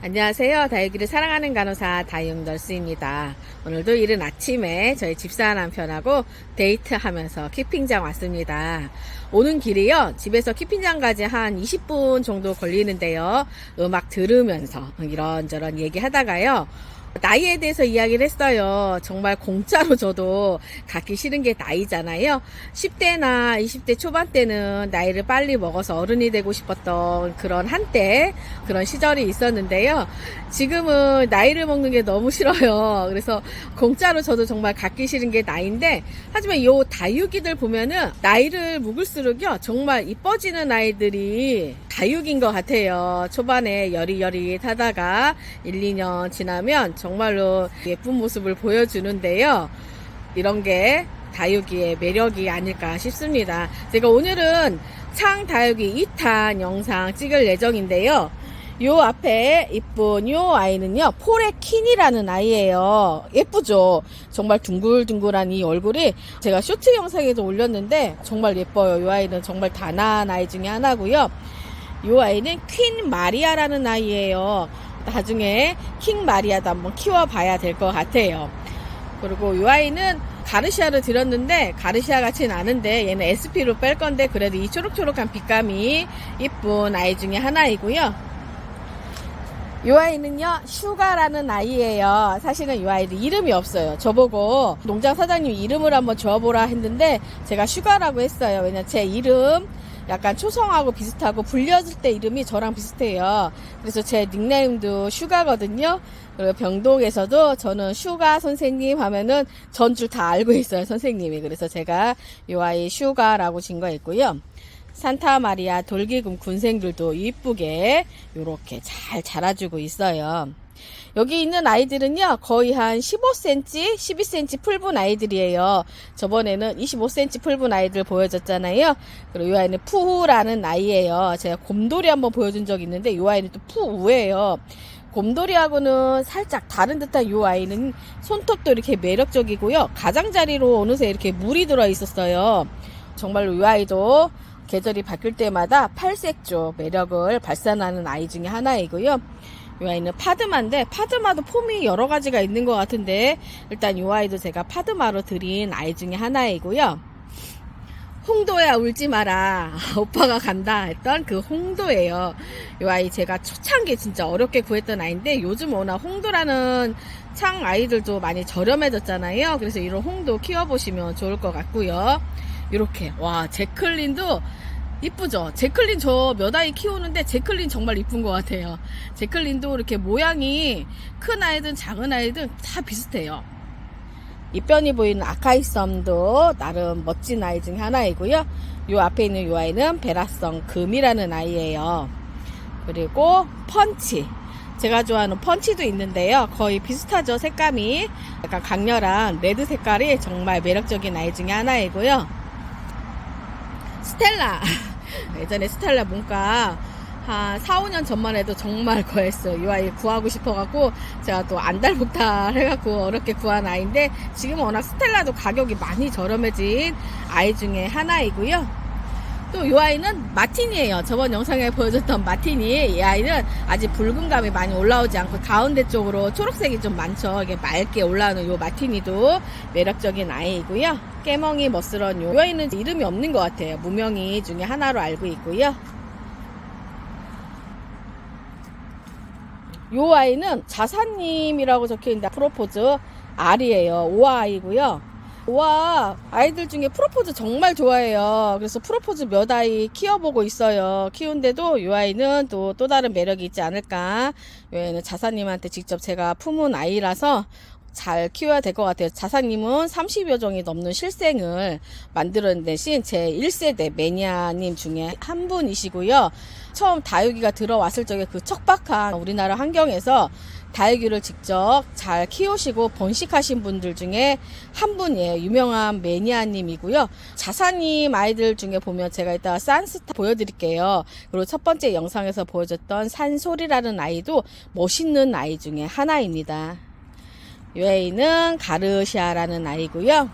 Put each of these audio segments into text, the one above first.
안녕하세요. 다육이를 사랑하는 간호사 다육널스입니다. 오늘도 이른 아침에 저희 집사 남편하고 데이트하면서 키핑장 왔습니다. 오는 길이요. 집에서 키핑장까지 한 20분 정도 걸리는데요. 음악 들으면서 이런저런 얘기하다가요. 나이에 대해서 이야기를 했어요. 정말 공짜로 저도 갖기 싫은 게 나이잖아요. 10대나 20대 초반 때는 나이를 빨리 먹어서 어른이 되고 싶었던 그런 한때 그런 시절이 있었는데요. 지금은 나이를 먹는 게 너무 싫어요. 그래서 공짜로 저도 정말 갖기 싫은 게 나이인데 하지만 요 다육이들 보면은 나이를 묵을수록요 정말 이뻐지는 아이들이 다육인 것 같아요. 초반에 여리여리하다가 1, 2년 지나면 정말로 예쁜 모습을 보여주는데요. 이런 게 다육이의 매력이 아닐까 싶습니다. 제가 오늘은 창 다육이 2탄 영상 찍을 예정인데요. 요 앞에 이쁜 요 아이는요 포레킨이라는 아이예요 예쁘죠 정말 둥글둥글한 이 얼굴이 제가 쇼트 영상에도 올렸는데 정말 예뻐요 요 아이는 정말 단아한 아이 중에 하나고요 요 아이는 퀸 마리아라는 아이예요 나중에 킹 마리아도 한번 키워봐야 될 것 같아요 그리고 이 아이는 가르시아를 들였는데 가르시아 같진 않은데 얘는 SP로 뺄 건데 그래도 이 초록초록한 빛감이 이쁜 아이 중에 하나이고요. 이 아이는요 슈가라는 아이예요. 사실은 이 아이도 이름이 없어요. 저보고 농장 사장님 이름을 한번 줘보라 했는데 제가 슈가라고 했어요. 왜냐 제 이름 약간 초성하고 비슷하고 불렸을 때 이름이 저랑 비슷해요. 그래서 제 닉네임도 슈가거든요. 그리고 병동에서도 저는 슈가 선생님 하면은 전줄 다 알고 있어요, 선생님이. 그래서 제가 이 아이 슈가라고 진 거 있고요. 산타 마리아 돌기금 군생들도 이쁘게 이렇게 잘 자라주고 있어요. 여기 있는 아이들은요, 거의 한 15cm, 12cm 풀분 아이들이에요. 저번에는 25cm 풀분 아이들 보여줬잖아요. 그리고 이 아이는 푸우라는 아이예요. 제가 곰돌이 한번 보여준 적 있는데, 이 아이는 또 푸우예요. 곰돌이하고는 살짝 다른 듯한 이 아이는 손톱도 이렇게 매력적이고요. 가장자리로 어느새 이렇게 물이 들어 있었어요. 정말로 이 아이도 계절이 바뀔 때마다 팔색조 매력을 발산하는 아이 중에 하나이고요. 이 아이는 파드마인데 파드마도 폼이 여러 가지가 있는 것 같은데 일단 이 아이도 제가 파드마로 드린 아이 중에 하나이고요. 홍도야 울지 마라. 오빠가 간다 했던 그 홍도예요. 이 아이 제가 초창기 진짜 어렵게 구했던 아이인데 요즘 워낙 홍도라는 창 아이들도 많이 저렴해졌잖아요. 그래서 이런 홍도 키워보시면 좋을 것 같고요. 이렇게. 와 제클린도 이쁘죠 제클린 저 몇 아이 키우는데 제클린 정말 이쁜 것 같아요 제클린도 이렇게 모양이 큰 아이든 작은 아이든 다 비슷해요 이편이 보이는 아카이썸도 나름 멋진 아이 중에 하나이고요. 요 앞에 있는 요 아이는 베라성 금이라는 아이예요. 그리고 펀치. 제가 좋아하는 펀치도 있는데요. 거의 비슷하죠. 색감이 약간 강렬한 레드 색깔이 정말 매력적인 아이 중에 하나이고요. 스텔라. 예전에 스텔라 뭔가 한 4, 5년 전만 해도 정말 거했어요. 이 아이 구하고 싶어갖고 제가 또 안달복달 해갖고 어렵게 구한 아이인데 지금 워낙 스텔라도 가격이 많이 저렴해진 아이 중에 하나이고요. 또 이 아이는 마틴이에요. 저번 영상에 보여줬던 마틴이 이 아이는 아직 붉은 감이 많이 올라오지 않고 가운데 쪽으로 초록색이 좀 많죠. 이게 맑게 올라오는 이 마틴이도 매력적인 아이이고요. 깨멍이 멋스러운 이 아이는 이름이 없는 것 같아요. 무명이 중에 하나로 알고 있고요. 요 아이는 자사님이라고 적혀 있는데 프로포즈 R이에요. 오아이고요. 오아 아이들 중에 프로포즈 정말 좋아해요. 그래서 프로포즈 몇 아이 키워보고 있어요. 키운데도 요 아이는 또 또 다른 매력이 있지 않을까. 요 아이는 자사님한테 직접 제가 품은 아이라서 잘 키워야 될 것 같아요. 자사님은 30여 종이 넘는 실생을 만들어낸 대신 제 1세대 매니아님 중에 한 분이시고요. 처음 다육이가 들어왔을 적에 그 척박한 우리나라 환경에서 다육이를 직접 잘 키우시고 번식하신 분들 중에 한 분이에요. 유명한 매니아님이고요. 자사님 아이들 중에 보면 제가 이따가 산스타 보여드릴게요. 그리고 첫 번째 영상에서 보여줬던 산소리라는 아이도 멋있는 아이 중에 하나입니다. 이 아이는 가르시아라는 아이고요.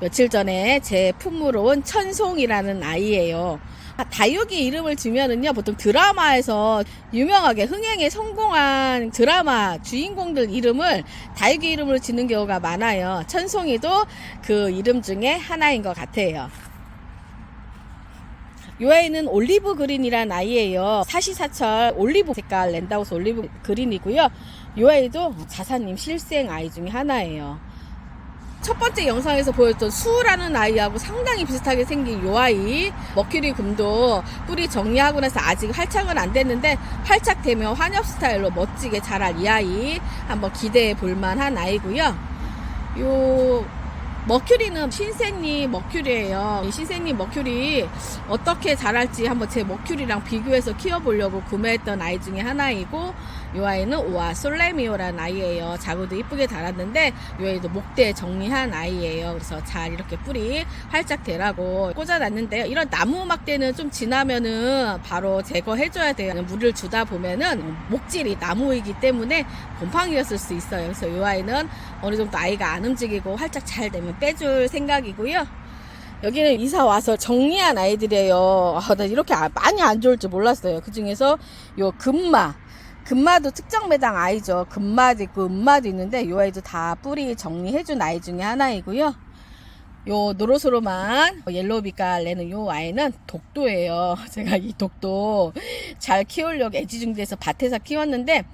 며칠 전에 제 품으로 온 천송이라는 아이예요. 아, 다육이 이름을 주면은요 보통 드라마에서 유명하게 흥행에 성공한 드라마 주인공들 이름을 다육이 이름으로 짓는 경우가 많아요. 천송이도 그 이름 중에 하나인 것 같아요. 요 아이는 올리브 그린이란 아이예요. 사시사철 올리브 색깔 랜다우스 올리브 그린이고요. 요 아이도 자사님 실생 아이 중에 하나예요. 첫 번째 영상에서 보였던 수라는 아이하고 상당히 비슷하게 생긴 요 아이 머큐리 금도 뿌리 정리하고 나서 아직 활착은 안 됐는데 활착되면 환엽 스타일로 멋지게 자랄 이 아이 한번 기대해 볼 만한 아이고요. 요 머큐리는 신생님 머큐리예요. 이 신생님 머큐리 어떻게 자랄지 한번 제 머큐리랑 비교해서 키워보려고 구매했던 아이 중에 하나이고 이 아이는 오아 솔레미오라는 아이예요. 자구도 이쁘게 달았는데 이 아이도 목대 정리한 아이예요. 그래서 잘 이렇게 뿌리 활짝 대라고 꽂아놨는데요. 이런 나무 막대는 좀 지나면은 바로 제거해줘야 돼요. 물을 주다 보면은 목질이 나무이기 때문에 곰팡이였을 수 있어요. 그래서 이 아이는 어느 정도 아이가 안 움직이고 활짝 잘 되면 빼줄 생각이고요. 여기는 이사 와서 정리한 아이들이에요. 아, 나 이렇게 아- 많이 안 좋을 줄 몰랐어요. 그 중에서 요 금마. 금마도 특정 매당 아이죠. 금마도 있고 은마도 있는데 요 아이도 다 뿌리 정리해준 아이 중에 하나이고요. 요 노로소로만 옐로우 빛깔 내는 요 아이는 독도예요. 제가 이 독도 잘 키우려고 애지중지해서 밭에서 키웠는데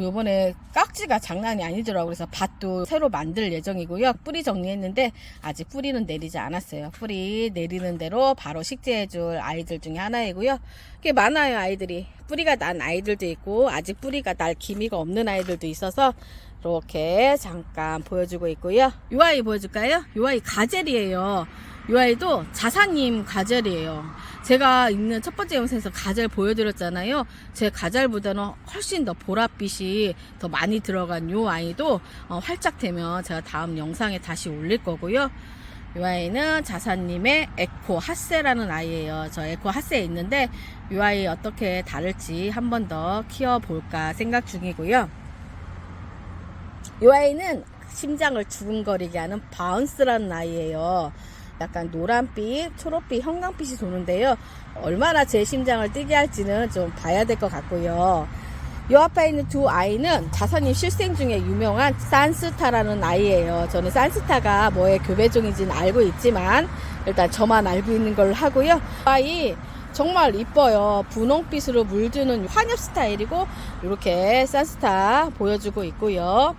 요번에 깍지가 장난이 아니더라고요. 그래서 밭도 새로 만들 예정이고요. 뿌리 정리했는데 아직 뿌리는 내리지 않았어요. 뿌리 내리는 대로 바로 식재해줄 아이들 중에 하나이고요. 꽤 많아요, 아이들이. 뿌리가 난 아이들도 있고 아직 뿌리가 날 기미가 없는 아이들도 있어서 이렇게 잠깐 보여주고 있고요. 요 아이 보여줄까요? 요 아이 가젤이에요. 요 아이도 자사님 가젤이에요. 제가 있는 첫 번째 영상에서 가젤 보여드렸잖아요. 제 가젤보다는 훨씬 더 보랏빛이 더 많이 들어간 요 아이도 어, 활짝 되면 제가 다음 영상에 다시 올릴 거고요. 이 아이는 자사님의 에코 핫세라는 아이예요. 저 에코 핫세에 있는데 이 아이 어떻게 다를지 한 번 더 키워볼까 생각 중이고요. 이 아이는 심장을 두근거리게 하는 바운스라는 아이예요. 약간 노란빛, 초록빛, 형광빛이 도는데요. 얼마나 제 심장을 뛰게 할지는 좀 봐야 될 것 같고요. 이 앞에 있는 두 아이는 자선님 실생 중에 유명한 산스타라는 아이예요. 저는 산스타가 뭐의 교배종인지는 알고 있지만 일단 저만 알고 있는 걸로 하고요. 아이 정말 이뻐요. 분홍빛으로 물드는 환엽 스타일이고 이렇게 산스타 보여주고 있고요.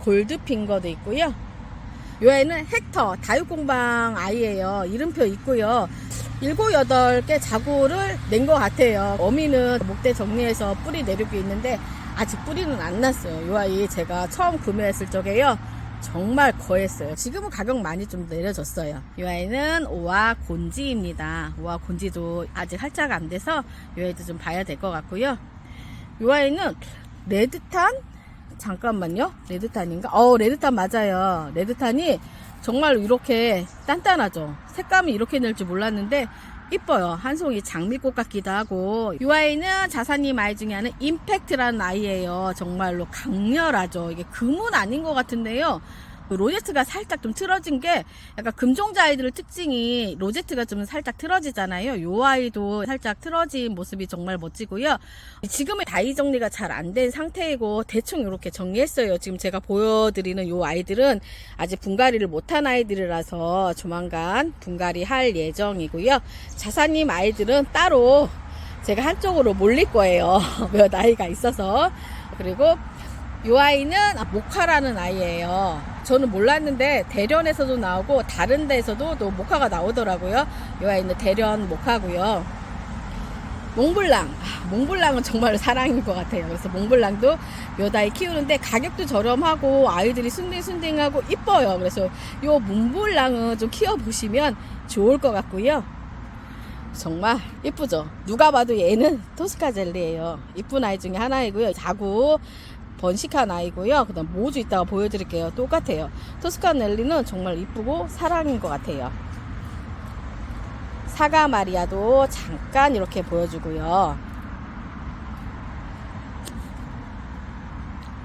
골드핑거도 있고요. 요 애는 헥터 다육공방 아이예요. 이름표 있고요. 일곱 여덟 개 자고를 낸 것 같아요. 어미는 목대 정리해서 뿌리 내리고 있는데 아직 뿌리는 안 났어요. 요 아이 제가 처음 구매했을 적에요. 정말 거했어요. 지금은 가격 많이 좀 내려졌어요. 이 아이는 오와 곤지입니다. 오와 곤지도 아직 활짝 안 돼서 이 아이도 좀 봐야 될 것 같고요. 이 아이는 레드탄? 잠깐만요. 레드탄인가? 어, 레드탄 맞아요. 레드탄이 정말 이렇게 단단하죠. 색감이 이렇게 낼 줄 몰랐는데 이뻐요. 한 송이 장미꽃 같기도 하고 이 아이는 자사님 아이 중에 하나는 임팩트라는 아이예요. 정말로 강렬하죠. 이게 금은 아닌 것 같은데요. 그 로제트가 살짝 좀 틀어진 게 약간 금종자 아이들 특징이 로제트가 좀 살짝 틀어지잖아요. 요 아이도 살짝 틀어진 모습이 정말 멋지고요. 지금은 다이 정리가 잘 안 된 상태이고 대충 이렇게 정리했어요. 지금 제가 보여드리는 요 아이들은 아직 분갈이를 못한 아이들이라서 조만간 분갈이 할 예정이고요. 자사님 아이들은 따로 제가 한쪽으로 몰릴 거예요. 몇 아이가 있어서. 그리고 이 아이는 아, 모카라는 아이예요. 저는 몰랐는데 대련에서도 나오고 다른 데에서도 또 모카가 나오더라고요. 이 아이는 대련 모카고요. 몽블랑. 아, 몽블랑은 정말 사랑인 것 같아요. 그래서 몽블랑도 몇 아이 키우는데 가격도 저렴하고 아이들이 순딩순딩하고 이뻐요. 그래서 이 몽블랑은 좀 키워보시면 좋을 것 같고요. 정말 이쁘죠? 누가 봐도 얘는 토스카 젤리예요. 이쁜 아이 중에 하나이고요. 자구 번식한 아이고요. 그 다음 모주 이따가 보여드릴게요. 똑같아요. 토스카 넬리는 정말 이쁘고 사랑인 것 같아요. 사과 마리아도 잠깐 이렇게 보여주고요.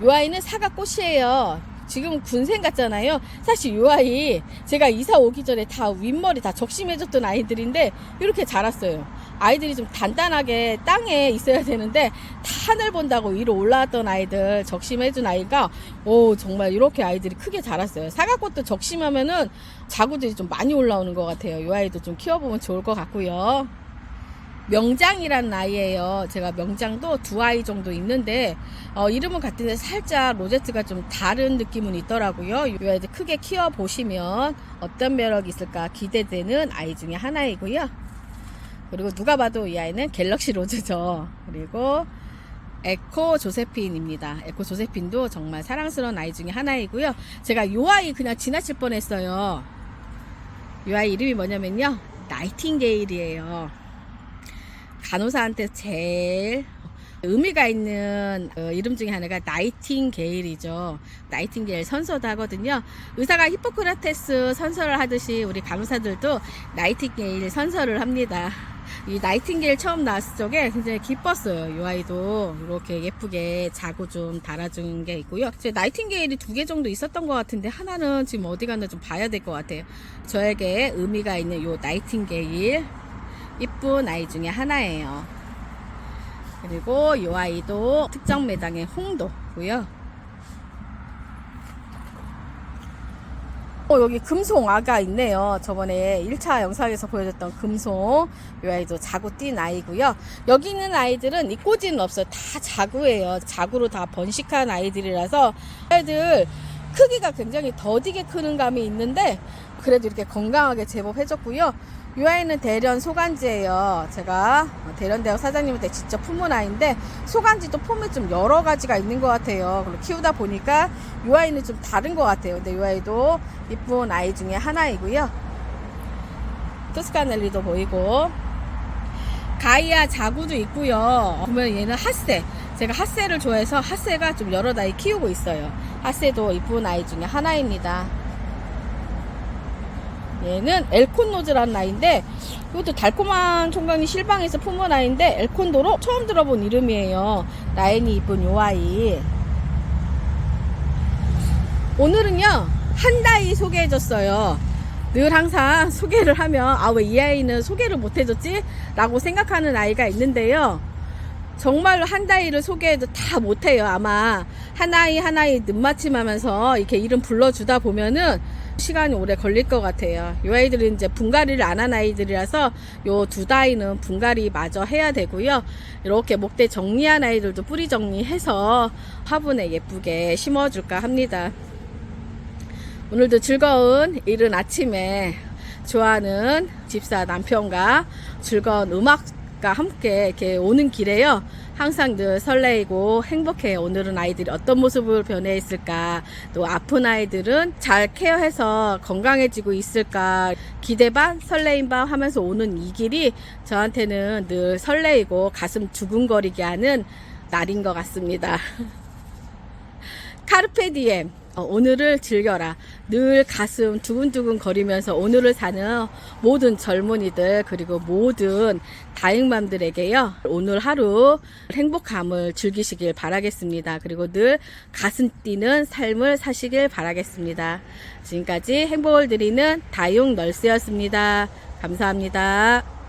이 아이는 사과 꽃이에요. 지금 군생 같잖아요. 사실 이 아이 제가 이사 오기 전에 다 윗머리 다 적심해줬던 아이들인데 이렇게 자랐어요. 아이들이 좀 단단하게 땅에 있어야 되는데 다 하늘 본다고 위로 올라왔던 아이들 적심해준 아이가 오 정말 이렇게 아이들이 크게 자랐어요. 사과꽃도 적심하면은 자구들이 좀 많이 올라오는 것 같아요. 이 아이도 좀 키워보면 좋을 것 같고요. 명장이란 아이예요. 제가 명장도 두 아이 정도 있는데 어, 이름은 같은데 살짝 로제트가 좀 다른 느낌은 있더라고요. 이 아이들 크게 키워 보시면 어떤 매력이 있을까 기대되는 아이 중에 하나이고요. 그리고 누가 봐도 이 아이는 갤럭시 로즈죠. 그리고 에코 조세핀입니다. 에코 조세핀도 정말 사랑스러운 아이 중에 하나이고요. 제가 이 아이 그냥 지나칠 뻔했어요. 이 아이 이름이 뭐냐면요. 나이팅게일이에요. 간호사한테 제일 의미가 있는 어, 이름 중에 하나가 나이팅게일이죠. 나이팅게일 선서도 하거든요. 의사가 히포크라테스 선서를 하듯이 우리 간호사들도 나이팅게일 선서를 합니다. 이 나이팅게일 처음 나왔을 적에 굉장히 기뻤어요. 이 아이도 이렇게 예쁘게 자고 좀 달아준 게 있고요. 제 나이팅게일이 두 개 정도 있었던 것 같은데 하나는 지금 어디 갔나 좀 봐야 될 것 같아요. 저에게 의미가 있는 이 나이팅게일 이쁜 아이 중에 하나예요. 그리고 이 아이도 특정 매장의 홍도고요. 어, 여기 금송 아가 있네요. 저번에 1차 영상에서 보여줬던 금송. 이 아이도 자구 띈 아이고요. 여기 있는 아이들은 이 꼬지는 없어요. 다 자구예요. 자구로 다 번식한 아이들이라서 아이들 크기가 굉장히 더디게 크는 감이 있는데 그래도 이렇게 건강하게 제법 해줬고요. 이 아이는 대련 소간지예요. 제가 대련대학 사장님한테 직접 품은 아이인데 소간지도 폼이 좀 여러 가지가 있는 것 같아요. 그리고 키우다 보니까 이 아이는 좀 다른 것 같아요. 근데 이 아이도 이쁜 아이 중에 하나이고요. 토스카넬리도 보이고 가이아 자구도 있고요. 보면 얘는 핫세. 제가 핫세를 좋아해서 핫세가 좀 여러 아이 키우고 있어요. 핫세도 이쁜 아이 중에 하나입니다. 얘는 엘콘노즈라는 아이인데 이것도 달콤한 총각이 실방에서 품은 아이인데 엘콘도로 처음 들어본 이름이에요. 라인이 이쁜 요 아이. 오늘은요 한 다이 소개해줬어요. 늘 항상 소개를 하면 아 왜 이 아이는 소개를 못해줬지? 라고 생각하는 아이가 있는데요. 정말로 한 다이를 소개해도 다 못해요. 아마 하나이 하나이 늦맞춤하면서 이렇게 이름 불러주다 보면은 시간이 오래 걸릴 것 같아요. 이 아이들은 이제 분갈이를 안 한 아이들이라서 요 두 다이는 분갈이 마저 해야 되고요. 이렇게 목대 정리한 아이들도 뿌리 정리해서 화분에 예쁘게 심어줄까 합니다. 오늘도 즐거운 이른 아침에 좋아하는 집사 남편과 즐거운 음악 과 함께 이렇게 오는 길에요. 항상 늘 설레이고 행복해. 오늘은 아이들이 어떤 모습을 변해 있을까? 또 아픈 아이들은 잘 케어해서 건강해지고 있을까? 기대 반, 설레임 반 하면서 오는 이 길이 저한테는 늘 설레이고 가슴 두근거리게 하는 날인 것 같습니다. 카르페 디엠. 어, 오늘을 즐겨라. 늘 가슴 두근두근 거리면서 오늘을 사는 모든 젊은이들 그리고 모든 다육맘들에게요. 오늘 하루 행복함을 즐기시길 바라겠습니다. 그리고 늘 가슴 뛰는 삶을 사시길 바라겠습니다. 지금까지 행복을 드리는 다육 널스였습니다. 감사합니다.